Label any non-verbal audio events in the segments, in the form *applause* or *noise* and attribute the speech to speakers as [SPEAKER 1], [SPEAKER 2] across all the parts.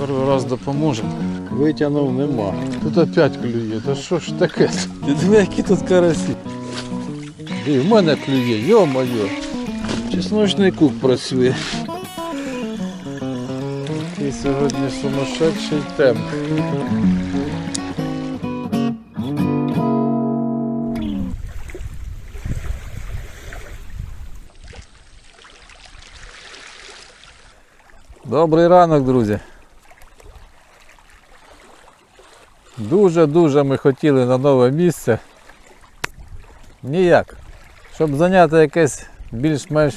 [SPEAKER 1] Перший раз допоможемо. Витягнув нема. Тут опять клює. Та що ж таке? Ти диви, які тут карасі. І в мене клює, йо-моє. Чесночний кук працює. Який сьогодні сумасшедший темп. Добрий ранок, друзі. Дуже-дуже ми хотіли на нове місце. Ніяк. Щоб зайняти якесь більш-менш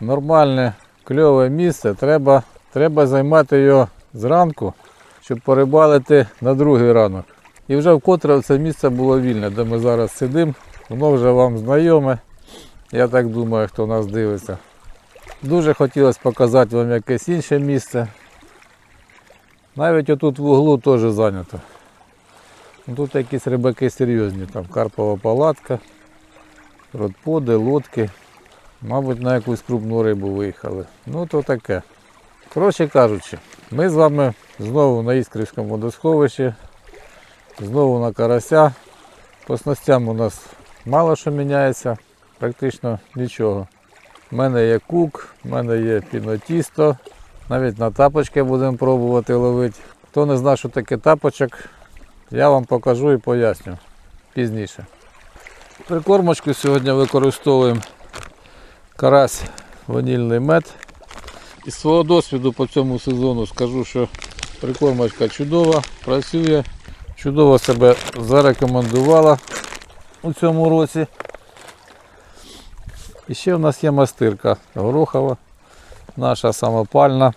[SPEAKER 1] нормальне, кльове місце, треба, треба займати його зранку, щоб порибалити на другий ранок. І вже вкотре це місце було вільне, де ми зараз сидимо. Воно вже вам знайоме. Я так думаю, хто нас дивиться. Дуже хотілося показати вам якесь інше місце. Навіть отут в углу теж зайнято. Ну, Тут якісь рибаки серйозні, там карпова палатка, родподи, лодки. Мабуть, на якусь крупну рибу виїхали. Ну то таке. Коротше кажучи, ми з вами знову на Іскрівському водосховищі, знову на карася. По снастям у нас мало що міняється, практично нічого. У мене є кук, в мене є пінотісто. Навіть на тапочки будемо пробувати ловити. Хто не знає, що таке тапочок, я вам покажу і поясню пізніше. Прикормочку сьогодні використовуємо карась ванільний мед. Із свого досвіду по цьому сезону скажу, що прикормочка чудова, працює, чудово себе зарекомендувала у цьому році. І ще в нас є мастирка горохова, наша самопальна.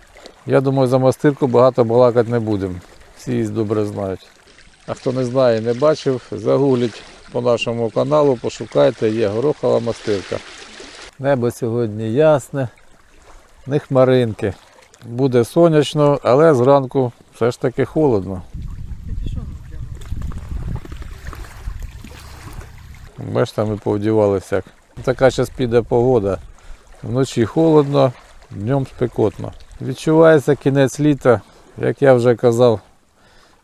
[SPEAKER 1] Я думаю, за мастирку багато балакати не будемо. Всі її добре знають. А хто не знає і не бачив, загугліть по нашому каналу, пошукайте, є горохова мастирка. Небо сьогодні ясне, не хмаринки. Буде сонячно, але зранку все ж таки холодно. Бачите, ми повдівалися. як. Така зараз піде погода. Вночі холодно, днем спекотно. Відчувається кінець літа, як я вже казав,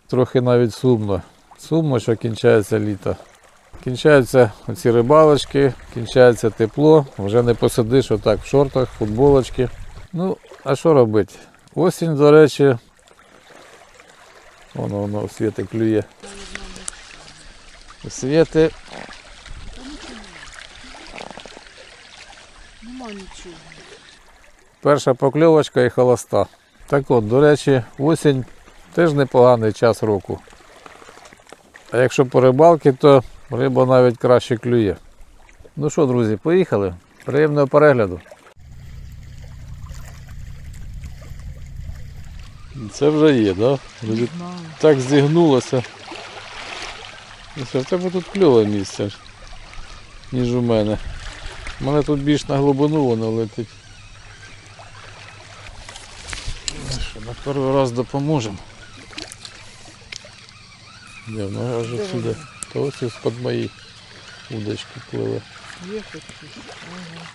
[SPEAKER 1] трохи навіть сумно. Сумно, що кінчається літо. Кінчаються ці рибалочки, кінчається тепло, вже не посидиш отак в шортах, футболочки. Ну, а що робити? Осінь, до речі, воно воно в світи клює. Світи
[SPEAKER 2] Нема нічого.
[SPEAKER 1] Перша покльовочка і холоста. Так от, до речі, осінь теж непоганий час року. А якщо по рибалки, то риба навіть краще клює. Ну що, друзі, поїхали. Приємного перегляду. Це вже є, так? Да? Так зігнулося. Ну в тебе тут кльове місце, ніж у мене. У мене тут більш на глибину воно летить. Ну що, на перший раз допоможемо. Де воно аж
[SPEAKER 2] Де
[SPEAKER 1] сюди. Та ось з-під моєї удочки пливе.
[SPEAKER 2] Є хоч щось. Ага.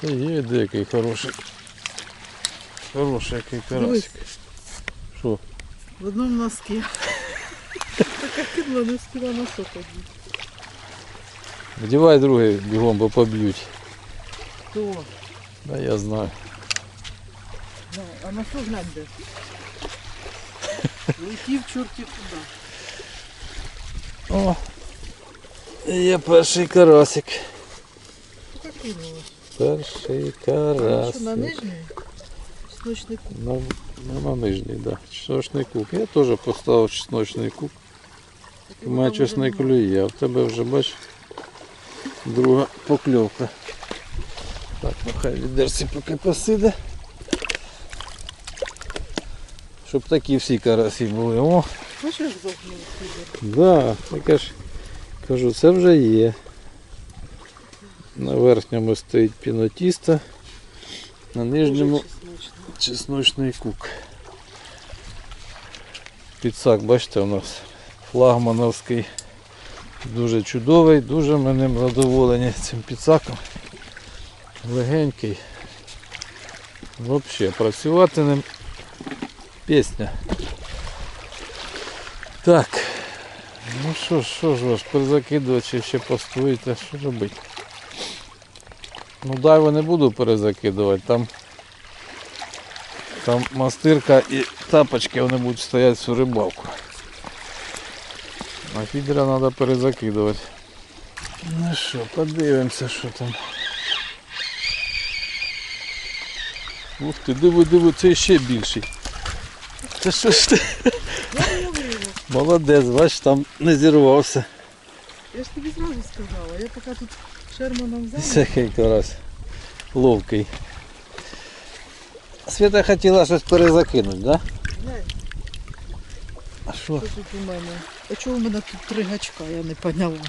[SPEAKER 1] Та є деякий хороший. Хороший який
[SPEAKER 2] Дивись.
[SPEAKER 1] карасик. Що?
[SPEAKER 2] В одному носке. Така кидла не встигла носок одіти.
[SPEAKER 1] Вдівай другий бігом, бо поб'ють.
[SPEAKER 2] Хто?
[SPEAKER 1] Да я знаю.
[SPEAKER 2] Ну, а носок глянь де. *laughs* Летів чорті туди.
[SPEAKER 1] О, є перший карасик. Перший
[SPEAKER 2] на
[SPEAKER 1] карасик.
[SPEAKER 2] нижній? Сночний куб.
[SPEAKER 1] На, на, на нижній, да. Чесночний кук. Я теж поставив чесночний кук. У мене чесний клює, а в тебе вже бач друга покльовка. Так, нехай відерці поки посиде. Щоб такі всі карасі були. О,
[SPEAKER 2] Бачиш, як піде?
[SPEAKER 1] Да, так я ж кажу, це вже є. На верхньому стоїть пінотісто, на нижньому
[SPEAKER 2] чесночний
[SPEAKER 1] кук. Підсак, бачите, у нас флагмановський. Дуже чудовий, дуже ми ним задоволені цим підсаком. Легенький. Взагалі, працювати ним пісня. Так. Ну що ж, що ж ваш перезакидувати чи ще постоїте, що робити? Ну дайво не буду перезакидувати, там, там мастирка і тапочки вони будуть стояти всю рибалку. А фідера треба перезакидувати. Ну що, подивимося, що там. Ух ти, диви, диви, це ще більший. Це що ж ти? Молодець, бач, там не зірвався.
[SPEAKER 2] Я ж тобі зразу сказала. Я поки тут шерманом взяла.
[SPEAKER 1] Всякий раз ловкий. Свята хотіла щось перезакинути, да? А що?
[SPEAKER 2] що тут у мене. А чого у мене тут три гачка, я не поняла.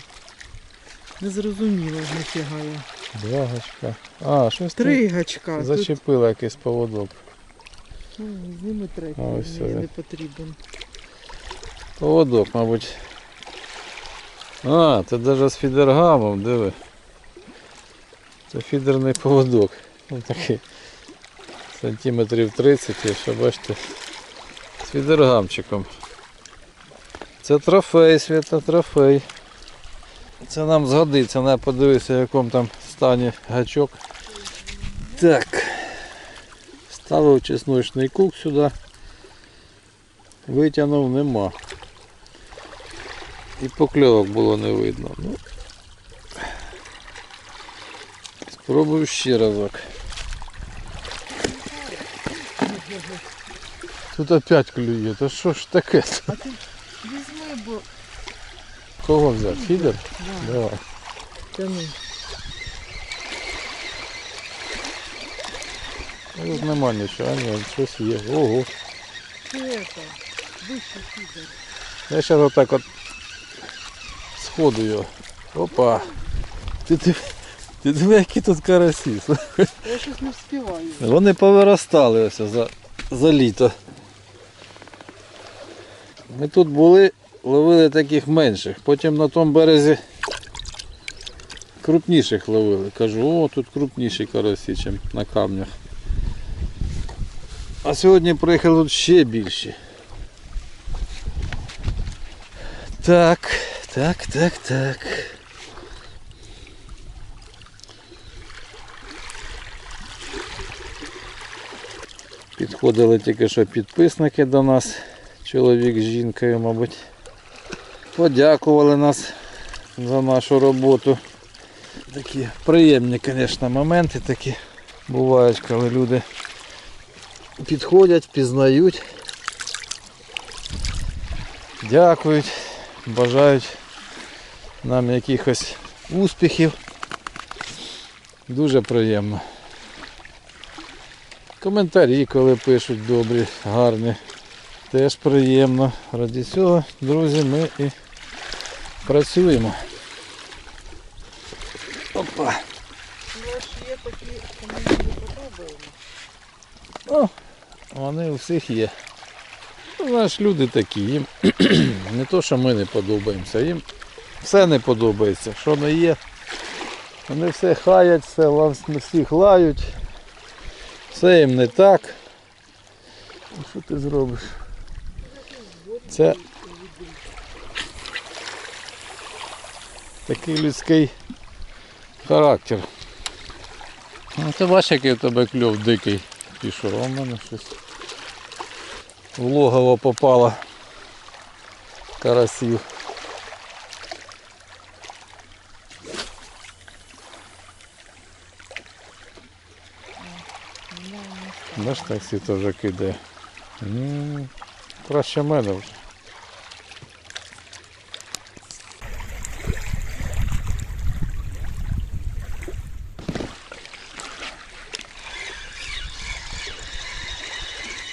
[SPEAKER 2] Не зрозуміла ніфіга я.
[SPEAKER 1] Два гачка. А, щось
[SPEAKER 2] Три гачка. Тут,
[SPEAKER 1] зачепила якийсь поводок.
[SPEAKER 2] ну, зніми третій,
[SPEAKER 1] ось
[SPEAKER 2] мені
[SPEAKER 1] сюди.
[SPEAKER 2] не потрібен.
[SPEAKER 1] Поводок, мабуть. А, це навіть з фідергамом, диви. Це фідерний поводок. Ось такий. Сантиметрів 30, і ще бачите. З фідергамчиком. Це трофей, свята, трофей. Це нам згодиться, не подивися, в якому там стані гачок. Так. Ставив чесночний кук сюди. Витягнув нема. І покльовок було не видно. Ну, спробую ще разок. Тут опять клює, то що ж таке?
[SPEAKER 2] А ти візьми, бо
[SPEAKER 1] Кого взяти? Фідер?
[SPEAKER 2] да,
[SPEAKER 1] Давай.
[SPEAKER 2] тяни.
[SPEAKER 1] Ну, Тут нема нічого, а ні, щось є. Ого.
[SPEAKER 2] Це вище фідер.
[SPEAKER 1] Я зараз отак от сходу його. Опа. Ти, ти, ти диви, які тут карасі.
[SPEAKER 2] Я щось не вспіваю.
[SPEAKER 1] Вони повиростали ось за, за літо. Ми тут були, ловили таких менших. Потім на тому березі крупніших ловили. Кажу, о, тут крупніші карасі, ніж на камнях. А сьогодні приїхали тут ще більші. Так, так, так, так. Підходили тільки що підписники до нас, чоловік з жінкою, мабуть. Подякували нас за нашу роботу. Такі приємні, звісно, моменти такі бувають, коли люди підходять, пізнають, дякують, бажають нам якихось успіхів. Дуже приємно. Коментарі, коли пишуть добрі, гарні, теж приємно. Раді цього, друзі, ми і працюємо. Опа.
[SPEAKER 2] Є такі.
[SPEAKER 1] О, вони у всіх є. Ну, знаєш, люди такі, їм *clears throat* не то, що ми не подобаємося, їм все не подобається. Що не є, вони все хаять, все всіх лають, все їм не так. Ну, Що ти зробиш? Це такий людський характер. Ну, ти бачиш, який у тебе кльов дикий пішов, а в мене щось в логово попало карасів. Бачиш, так всі теж кидає. М, Краще мене вже.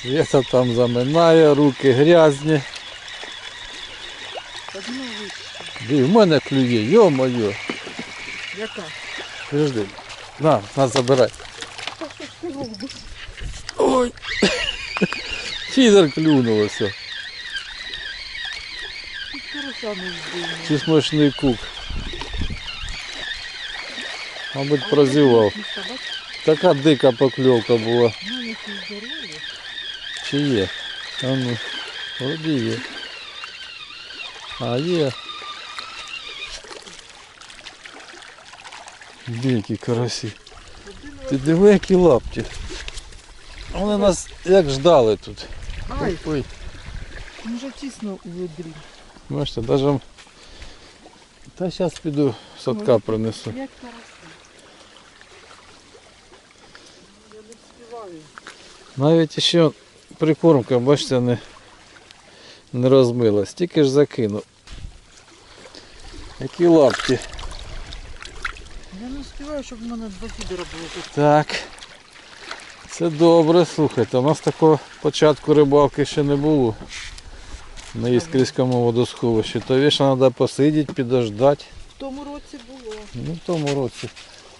[SPEAKER 1] Вєта там заминає, руки грязні.
[SPEAKER 2] Одну
[SPEAKER 1] в мене клює, йо-моє.
[SPEAKER 2] Яка?
[SPEAKER 1] Подожди. На, на, забирай.
[SPEAKER 2] Що ж ти робиш?
[SPEAKER 1] Ой. Фідер клюнулося. Смачний кук. Мабуть, прозівав. Така дика покльовка була.
[SPEAKER 2] Ну.
[SPEAKER 1] Чи є? А ну, вроді є. А є. Деякі карасі. Ти диви, які лапті. Вони нас як ждали тут.
[SPEAKER 2] Ай,
[SPEAKER 1] Ой,
[SPEAKER 2] може тісно у ведрі.
[SPEAKER 1] бачите, даже... Та зараз піду садка принесу.
[SPEAKER 2] Як караси. Я не співаю.
[SPEAKER 1] Навіть ще прикормка, бачите, не, не розмилась. Тільки ж закинув. Які лапті.
[SPEAKER 2] Я не співаю, щоб в мене два фідера було тут.
[SPEAKER 1] Так. Це добре, слухайте, у нас такого початку рибалки ще не було. На Іскрівському водосховищі. То вічно треба посидіти, підождати.
[SPEAKER 2] В тому році було.
[SPEAKER 1] Ну, в тому році.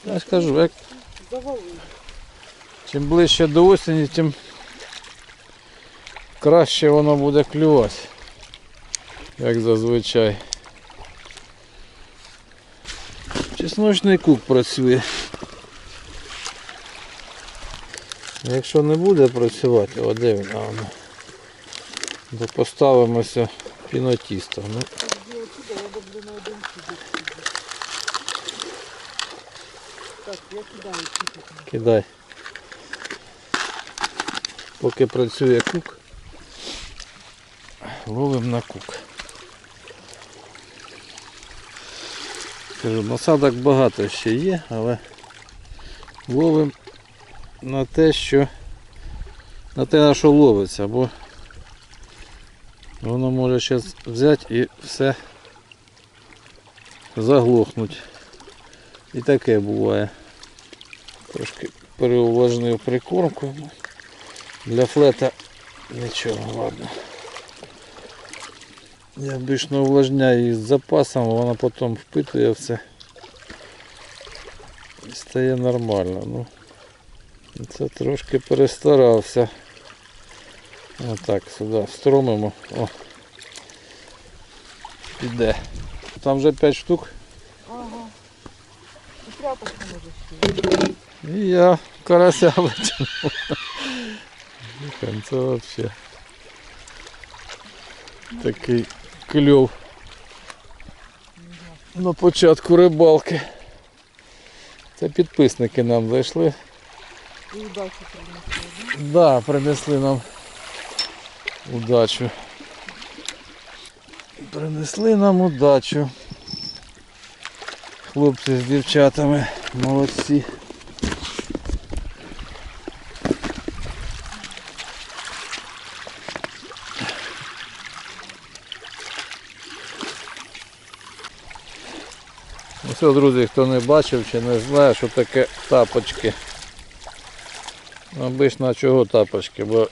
[SPEAKER 1] Я ж кажу, як
[SPEAKER 2] Завалили.
[SPEAKER 1] чим ближче до осені, тим краще воно буде клювати. Як зазвичай. Чесночний кук працює. Якщо не буде працювати, о де він, а воно, то поставимося пінотіста. Ну. Кидай. Поки працює кук, ловимо на кук. Кажу, насадок багато ще є, але ловимо на те, що на те, на що ловиться, бо воно може ще взяти і все заглохнуть. І таке буває. Трошки переувлажнив прикормку. Для флета нічого, ладно. Я обично увлажняю її з запасом, вона потім впитує все. І стає нормально. Ну, це трошки перестарався. Отак, сюди встромимо. О. Піде. Там вже 5 штук.
[SPEAKER 2] Ага. І тряпочка може ще.
[SPEAKER 1] І я карася витягнув. Це взагалі такий кльов на початку рибалки. Це підписники нам зайшли.
[SPEAKER 2] І удачі принесли.
[SPEAKER 1] Да, принесли нам удачу. Принесли нам удачу. Хлопці з дівчатами молодці. Ось, друзі, хто не бачив чи не знає, що таке тапочки. Обично чого тапочки, бо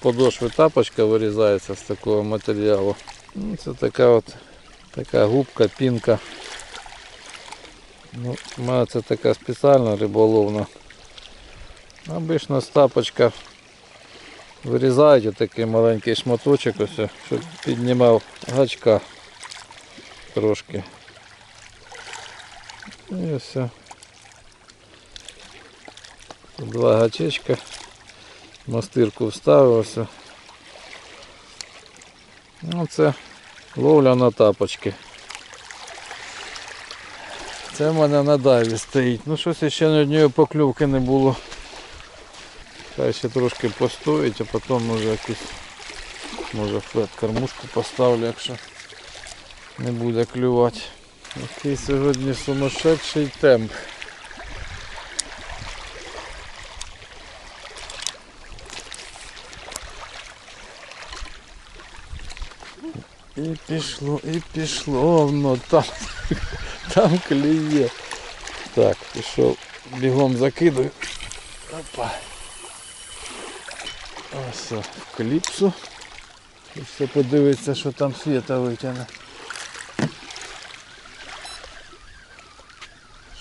[SPEAKER 1] подошви тапочка вирізається з такого матеріалу. Ну, це така от така губка, пінка. Ну, мене це така спеціальна риболовна. Обично з тапочка вирізають отакий маленький шматочок, ось, щоб піднімав гачка трошки. І все. Два гачечка. Мастирку вставився. Ну це ловля на тапочки. Це в мене на дайві стоїть. Ну щось ще на однієї покльовки не було. Хай ще трошки постоїть, а потім може якийсь може флет кормушку поставлю, якщо не буде клювати. Який сьогодні сумасшедший темп. І пішло, і пішло, воно там, там клює. Так, пішов, бігом закидую. Опа. Ось в кліпсу. І все подивиться, що там світа витягне.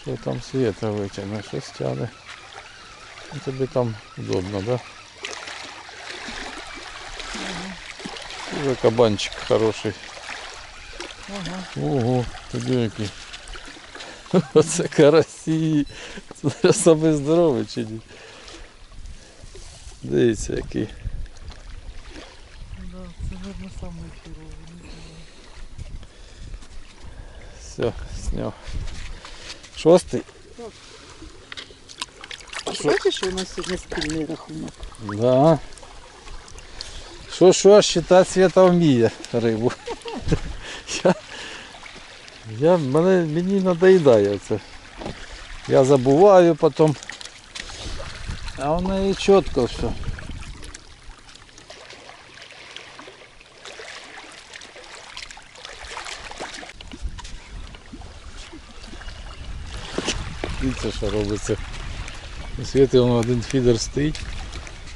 [SPEAKER 1] Що там світа витягне, що стягне. Ну, Тобі там удобно, да? Уже кабанчик хороший.
[SPEAKER 2] Ага.
[SPEAKER 1] Ого, тоді який. Оце карасі. Це саме здоровий чи ні? Дивіться який.
[SPEAKER 2] Да, це, мабуть, саме фіровий. не знаю.
[SPEAKER 1] Все, сняв. Шостий?
[SPEAKER 2] Бачиш, що у нас сьогодні спільний рахунок?
[SPEAKER 1] Да. Що що, считати свята вміє рибу. Я, я, мене, мені надоїдає це. Я забуваю потім. А в неї чітко все. Дивіться, що робиться. У світі воно один фідер стоїть,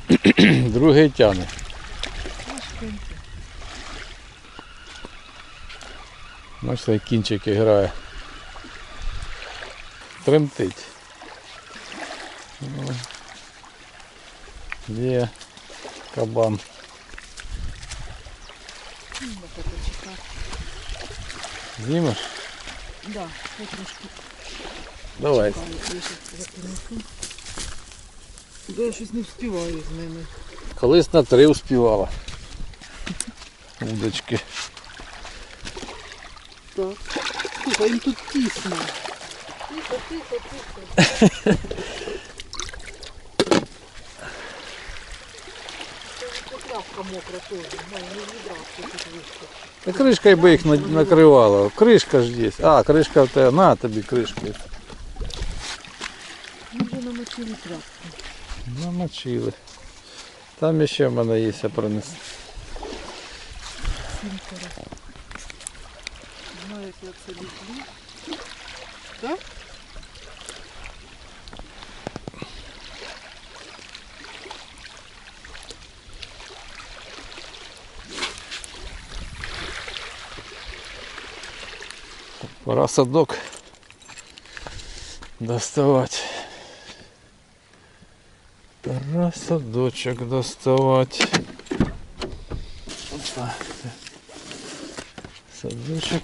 [SPEAKER 1] *clears throat* другий тягне. Бачите, як кінчик грає. Тремтить. Є кабан. Знімеш?
[SPEAKER 2] Да, я трошки
[SPEAKER 1] Давай.
[SPEAKER 2] Да, я щось не встигаю з ними.
[SPEAKER 1] Колись на три успівала. Удочки.
[SPEAKER 2] Так. Слухай, їм тут тісно. Тихо, тихо, тихо. Це Тряпка мокра. Ну, відразу.
[SPEAKER 1] Та кришкою би їх на- накривала. Кришка ж є. А, кришка в тебе. На тобі кришку.
[SPEAKER 2] Ми вже намочили тряпку.
[SPEAKER 1] Намочили. Там ще в мене є, я принесу.
[SPEAKER 2] сердце любви. Да?
[SPEAKER 1] Пора садок доставать. Пора садочек доставать. Опа. Садочек.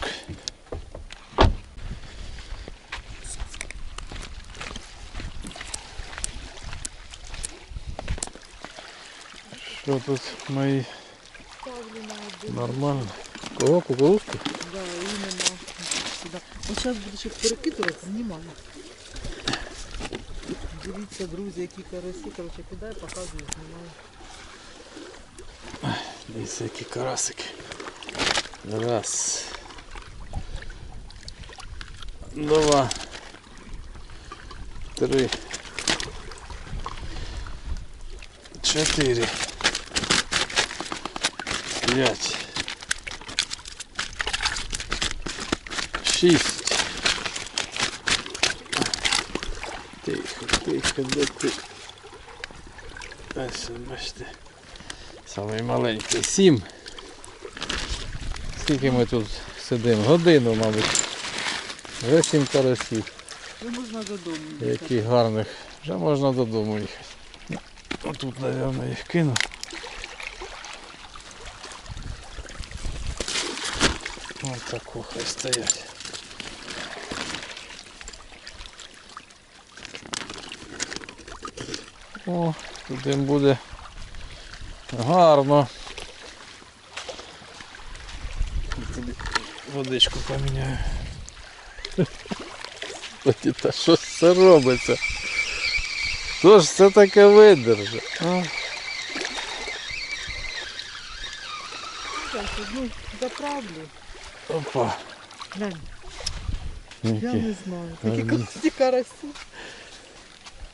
[SPEAKER 1] Що тут
[SPEAKER 2] один.
[SPEAKER 1] нормально? Кого кукурузку?
[SPEAKER 2] Да, іменно сюди. Ось зараз буду ще перекидувати, знімаю. Дивіться, друзі, які карасі. Коротше, кидаю, показую, знімаю.
[SPEAKER 1] Дивіться, які карасики. Раз. Два. Три. Чотири. П'ять. Шість. Тихо, тихо, де ти? Ось, бачите. Самий маленький. Сім. Скільки ми тут сидимо? Годину, мабуть. Вже сім карасів.
[SPEAKER 2] Ну, можна додому.
[SPEAKER 1] Яких гарних. Вже можна додому їхати. Ну, Отут, мабуть, їх кину. Ось таку хай стоять. О, їм буде гарно. Тобі водичку поміняю. *laughs* Та що ж це робиться? Хто ж це таке видержить?
[SPEAKER 2] Так, одну заправлю.
[SPEAKER 1] Опа.
[SPEAKER 2] Глянь, я не знаю. Такі
[SPEAKER 1] Ага.
[SPEAKER 2] красиві карасі.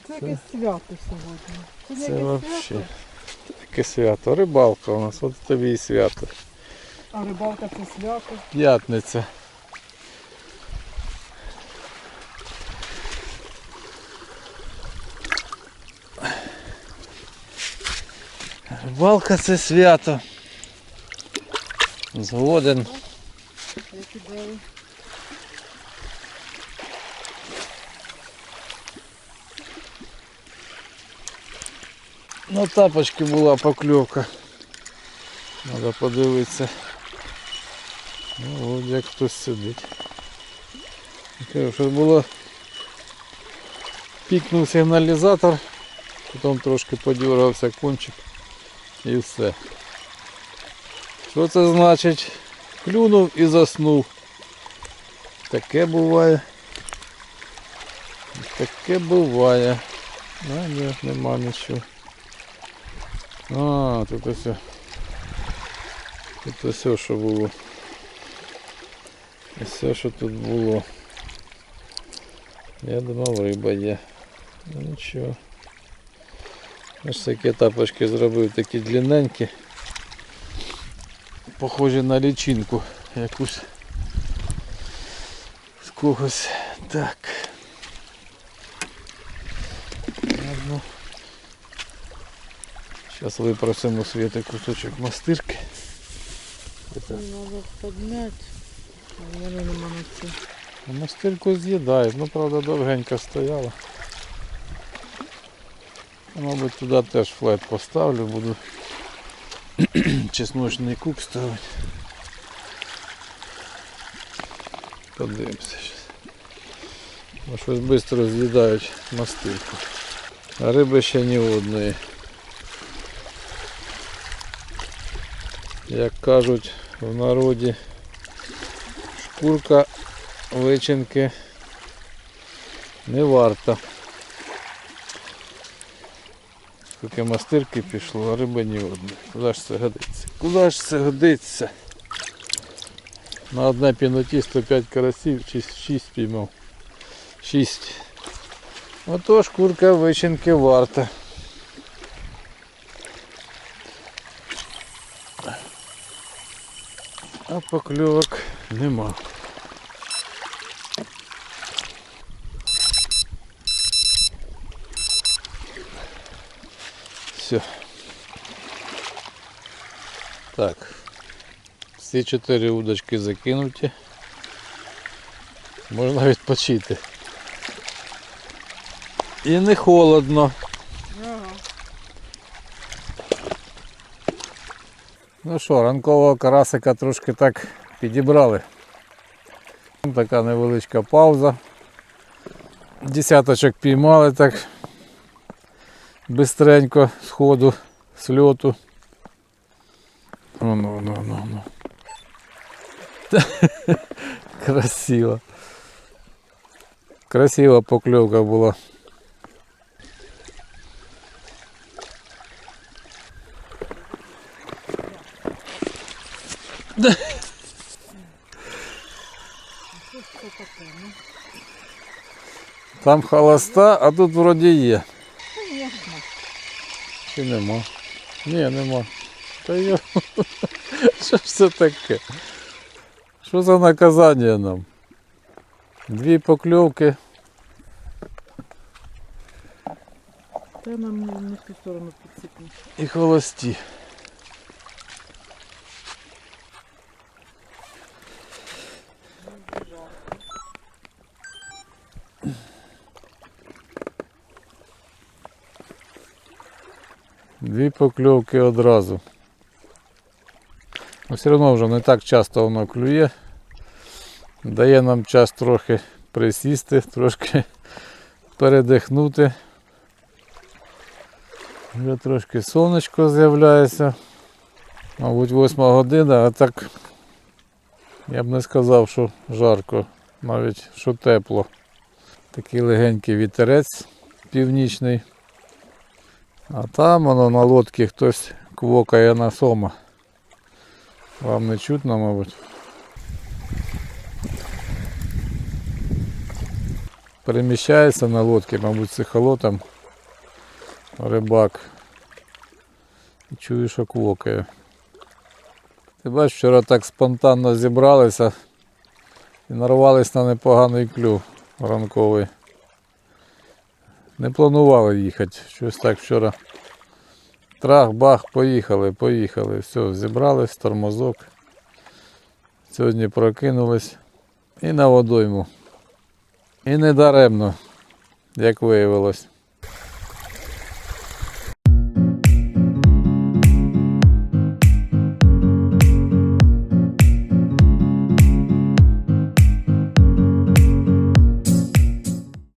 [SPEAKER 2] Це якесь свято сьогодні. Це, свято,
[SPEAKER 1] Таке свято. Рибалка у нас, от тобі і свято.
[SPEAKER 2] а рибалка це свято.
[SPEAKER 1] П'ятниця. Рибалка це свято. Згоден.
[SPEAKER 2] Я кидаю.
[SPEAKER 1] На тапочки була покльовка. Треба подивитися. Ну, от як хтось сидить. Кажу, що було пікнув сигналізатор, потім трошки подюргався кончик і все. Що це значить? Клюнув і заснув. Таке буває. Таке буває. А, ні, нема нічого. А, тут ось. Тут ось що було. Все, що тут було. Я думав риба є. Ну нічого. Ось такі тапочки зробив такі длинненькі. Похожі на лічинку якусь з когось. Так. Ладно. Зараз випросимо світи кусочок мастирки.
[SPEAKER 2] Треба підняти. А
[SPEAKER 1] Мастирку з'їдають, ну правда довгенько стояла. Мабуть, туди теж флет поставлю, буду *clears throat* чесночний куб ставити. Подивимося зараз. Щось швидко з'їдають мастирку. А риби ще ні одної. Як кажуть в народі, шкурка вичинки не варта. Скільки мастирки пішло, а риби ні одної. Куди ж це годиться? Куди ж це годиться? На одне піноті 105 карасів, 6 піймав. 6. Ото шкурка вичинки варта. А покльовок нема. Все. Так. Всі чотири удочки закинуті. Можна відпочити. І не холодно. Ну що, ранкового карасика трошки так підібрали. Така невеличка пауза. Десяточок піймали так бистренько з ходу, з льоту. Ну, ну, ну, ну, ну. *laughs* Красиво. Красива покльовка була. Там холоста, а тут вроді є. Чи нема? Ні, нема. Та йо. *laughs* Що ж це таке? Що за наказання нам? Дві покльовки.
[SPEAKER 2] Та нам не, в ту сторону підсипні.
[SPEAKER 1] і холості. Дві покльовки одразу. Ну, все одно вже не так часто воно клює. Дає нам час трохи присісти, трошки передихнути. Вже трошки сонечко з'являється. Мабуть, 8 година, а так я б не сказав, що жарко, навіть що тепло. Такий легенький вітерець північний. А там воно на лодці хтось квокає на сома. Вам не чутно, мабуть. Переміщається на лодці, мабуть, з ехолотом рибак. І чую, що квокає. Ти бачиш, вчора так спонтанно зібралися і нарвались на непоганий клюв ранковий. Не планували їхати. Щось так вчора. Трах-бах, поїхали, поїхали. Все, зібрались, тормозок. Сьогодні прокинулись і на водойму. І не даремно, як виявилось.